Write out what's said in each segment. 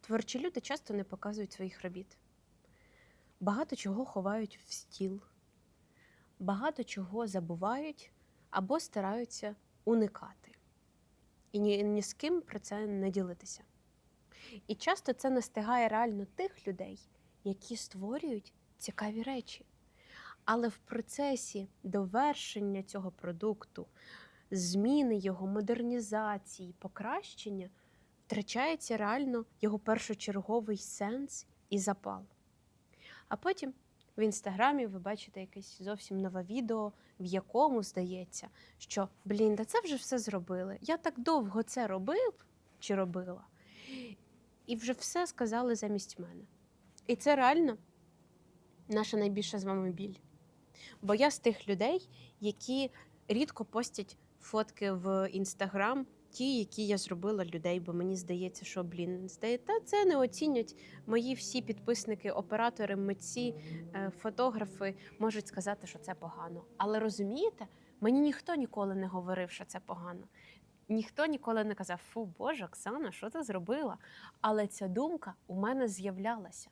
Творчі люди часто не показують своїх робіт. Багато чого ховають в стіл, багато чого забувають або стараються уникати. І ні, ні з ким про це не ділитися. І часто це настигає реально тих людей, які створюють цікаві речі. Але в процесі довершення цього продукту, зміни його модернізації, покращення втрачається реально його першочерговий сенс і запал. А потім в інстаграмі ви бачите якесь зовсім нове відео, в якому здається, що блін, да це вже все зробили. Я так довго це робив чи робила, і вже все сказали замість мене. І це реально наша найбільша з вами біль. Бо я з тих людей, які рідко постять фотки в інстаграм, ті, які я зробила людей, бо мені здається, що блін, здається, та це не оцінять мої всі підписники, оператори, митці, е, фотографи можуть сказати, що це погано. Але розумієте, мені ніхто ніколи не говорив, що це погано. Ніхто ніколи не казав, фу, Боже, Оксана, що ти зробила? Але ця думка у мене з'являлася.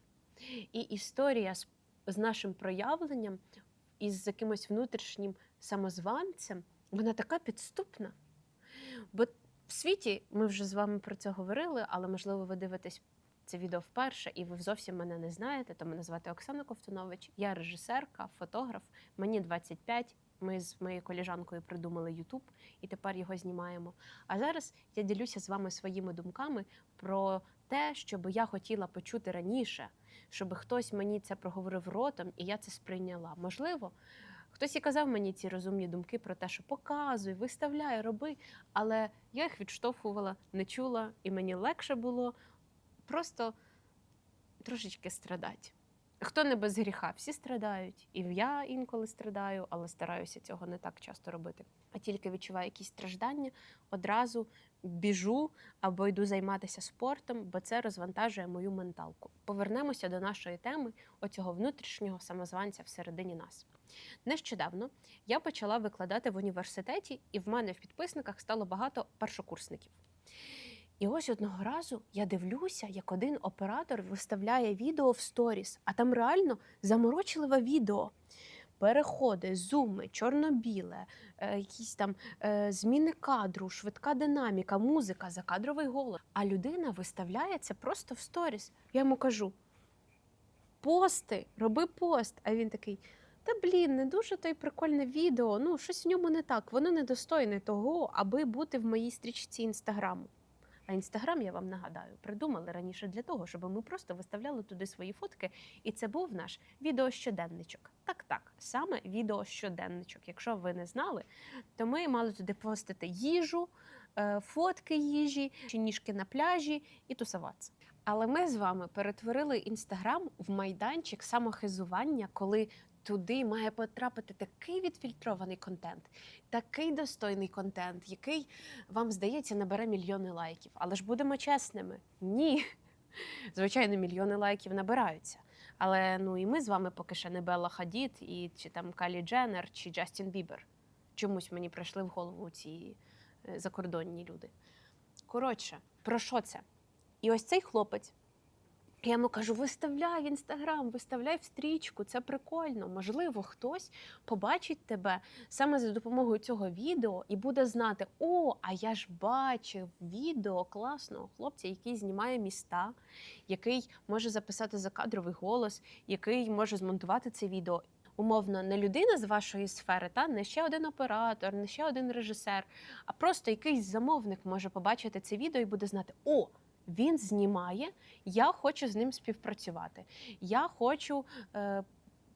І історія з, з нашим проявленням із якимось внутрішнім самозванцем, вона така підступна. Бо в світі ми вже з вами про це говорили, але можливо ви дивитесь це відео вперше, і ви зовсім мене не знаєте. То мене звати Оксана Ковтунович. Я режисерка, фотограф. Мені 25. Ми з моєю коліжанкою придумали Ютуб і тепер його знімаємо. А зараз я ділюся з вами своїми думками про те, що би я хотіла почути раніше, щоб хтось мені це проговорив ротом, і я це сприйняла. Можливо, хтось і казав мені ці розумні думки про те, що показуй, виставляй, роби. Але я їх відштовхувала, не чула, і мені легше було просто трошечки страдати. Хто не без гріха, всі страдають, і я інколи страдаю, але стараюся цього не так часто робити. А тільки відчуваю якісь страждання, одразу біжу або йду займатися спортом, бо це розвантажує мою менталку. Повернемося до нашої теми оцього внутрішнього самозванця всередині нас. Нещодавно я почала викладати в університеті, і в мене в підписниках стало багато першокурсників. І ось одного разу я дивлюся, як один оператор виставляє відео в сторіс, а там реально заморочливе відео. Переходи, зуми, чорно-біле, е, якісь там е, зміни кадру, швидка динаміка, музика, закадровий голос. А людина виставляє це просто в сторіс. Я йому кажу: пости, роби пост. А він такий: та блін, не дуже то прикольне відео. Ну, щось в ньому не так. Воно недостойне того, аби бути в моїй стрічці інстаграму. А інстаграм, я вам нагадаю, придумали раніше для того, щоб ми просто виставляли туди свої фотки, і це був наш відеощоденничок. Так, так, саме відеощоденничок. Якщо ви не знали, то ми мали туди постити їжу, е, фотки їжі, чи ніжки на пляжі і тусуватися. Але ми з вами перетворили інстаграм в майданчик самохизування, коли туди має потрапити такий відфільтрований контент, такий достойний контент, який вам здається набере мільйони лайків. Але ж будемо чесними, ні. Звичайно, мільйони лайків набираються. Але ну і ми з вами поки ще не Белла Хадід, і чи там Калі Дженнер, чи Джастін Бібер. Чомусь мені прийшли в голову ці е, закордонні люди. Коротше, про що це? І ось цей хлопець. Я йому кажу: виставляй в інстаграм, виставляй в стрічку, це прикольно. Можливо, хтось побачить тебе саме за допомогою цього відео і буде знати: о, а я ж бачив відео класного хлопця, який знімає міста, який може записати закадровий голос, який може змонтувати це відео. Умовно, не людина з вашої сфери, та не ще один оператор, не ще один режисер, а просто якийсь замовник може побачити це відео і буде знати: о, він знімає, я хочу з ним співпрацювати. Я хочу е,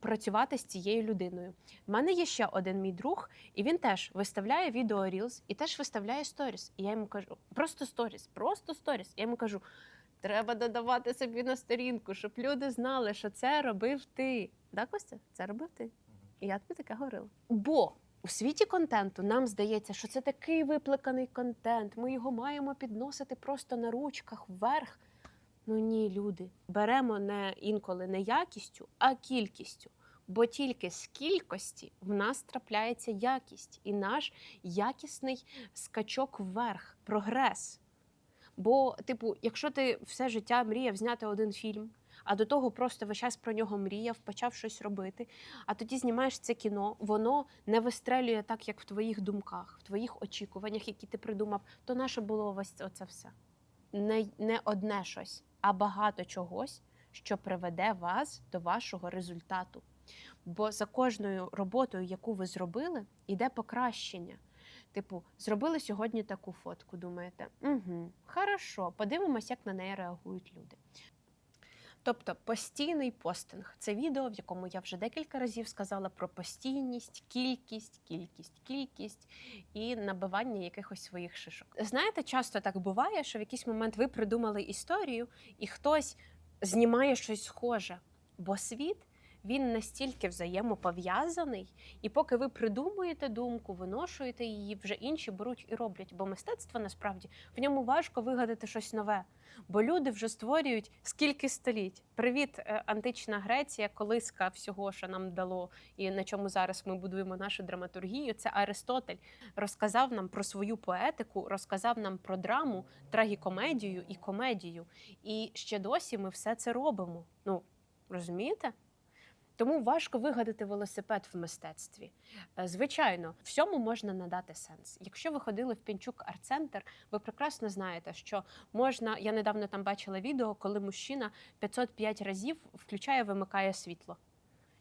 працювати з цією людиною. У мене є ще один мій друг, і він теж виставляє відео Reels і теж виставляє сторіс. І я йому кажу: просто сторіс, просто сторіс. Я йому кажу: треба додавати собі на сторінку, щоб люди знали, що це робив ти. Да, Костя? Це робив ти? І я тобі таке говорила. Бо у світі контенту нам здається, що це такий виплеканий контент. Ми його маємо підносити просто на ручках вверх. Ну ні, люди. Беремо не інколи не якістю, а кількістю. Бо тільки з кількості в нас трапляється якість і наш якісний скачок вверх, прогрес. Бо, типу, якщо ти все життя мріяв зняти один фільм, а до того просто весь час про нього мріяв, почав щось робити, а тоді знімаєш це кіно, воно не вистрелює так, як в твоїх думках, в твоїх очікуваннях, які ти придумав, то наше було ось оце все. Не, не одне щось, а багато чогось, що приведе вас до вашого результату. Бо за кожною роботою, яку ви зробили, іде покращення. Типу, зробили сьогодні таку фотку, думаєте, угу, хорошо, подивимось, як на неї реагують люди. Тобто постійний постинг це відео, в якому я вже декілька разів сказала про постійність, кількість, кількість, кількість і набивання якихось своїх шишок. Знаєте, часто так буває, що в якийсь момент ви придумали історію, і хтось знімає щось схоже, бо світ. Він настільки взаємопов'язаний, і поки ви придумуєте думку, виношуєте її, вже інші беруть і роблять. Бо мистецтво насправді в ньому важко вигадати щось нове. Бо люди вже створюють скільки століть. Привіт, е, антична Греція, колиска всього, що нам дало, і на чому зараз ми будуємо нашу драматургію. Це Аристотель розказав нам про свою поетику, розказав нам про драму, трагікомедію і комедію. І ще досі ми все це робимо. Ну розумієте? Тому важко вигадати велосипед в мистецтві. Е, Звичайно, всьому можна надати сенс. Якщо ви ходили в Пінчук арт-центр, ви прекрасно знаєте, що можна. Я недавно там бачила відео, коли мужчина 505 разів включає, вимикає світло.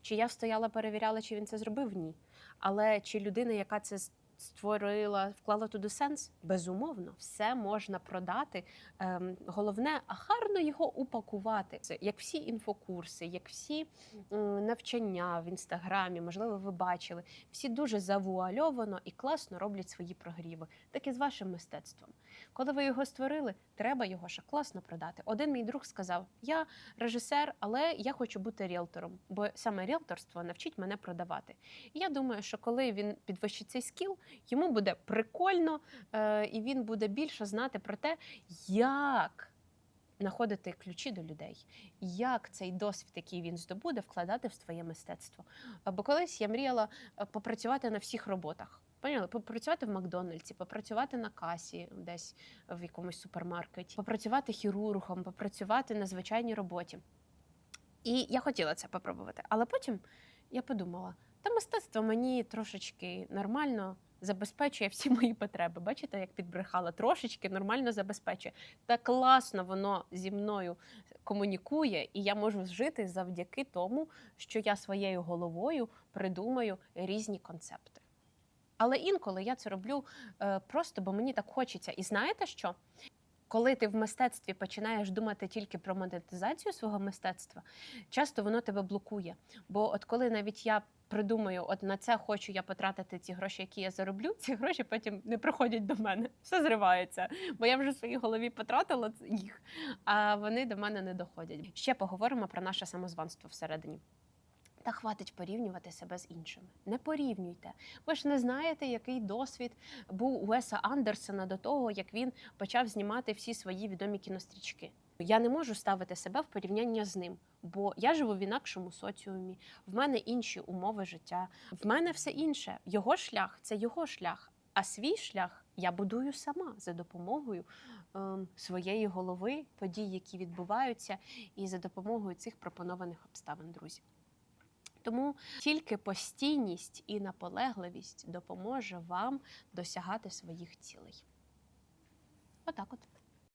Чи я стояла, перевіряла, чи він це зробив? Ні. Але чи людина, яка це створила, вклала туди сенс? Безумовно, все можна продати. Ем, головне, гарно його упакувати. Це як всі інфокурси, як всі м, навчання в інстаграмі, можливо, ви бачили. Всі дуже завуальовано і класно роблять свої прогріви. Так і з вашим мистецтвом. Коли ви його створили, треба його ще класно продати. Один мій друг сказав: Я режисер, але я хочу бути ріелтором, бо саме ріелторство навчить мене продавати. І я думаю, що коли він підвищить цей скіл, йому буде прикольно, е, і він буде більше знати про те, як знаходити ключі до людей, як цей досвід, який він здобуде, вкладати в своє мистецтво. Бо колись я мріяла е, попрацювати на всіх роботах. Поняли? Попрацювати в Макдональдсі, попрацювати на касі десь в якомусь супермаркеті, попрацювати хірургом, попрацювати на звичайній роботі. І я хотіла це попробувати. Але потім я подумала: та мистецтво мені трошечки нормально забезпечує всі мої потреби. Бачите, як підбрехала, трошечки нормально забезпечує. Та класно воно зі мною комунікує, і я можу жити завдяки тому, що я своєю головою придумаю різні концепти. Але інколи я це роблю е, просто, бо мені так хочеться. І знаєте що? Коли ти в мистецтві починаєш думати тільки про монетизацію свого мистецтва, часто воно тебе блокує. Бо от коли навіть я придумаю, от на це хочу я потратити ці гроші, які я зароблю, ці гроші потім не приходять до мене. Все зривається. Бо я вже в своїй голові потратила їх, а вони до мене не доходять. Ще поговоримо про наше самозванство всередині. Та хватить порівнювати себе з іншими. Не порівнюйте. Ви ж не знаєте, який досвід був у Веса Андерсона до того, як він почав знімати всі свої відомі кінострічки. Я не можу ставити себе в порівняння з ним, бо я живу в інакшому соціумі, в мене інші умови життя, в мене все інше. Його шлях це його шлях, а свій шлях я будую сама за допомогою ем, своєї голови, подій, які відбуваються, і за допомогою цих пропонованих обставин, друзі. Тому тільки постійність і наполегливість допоможе вам досягати своїх цілей. Отак от.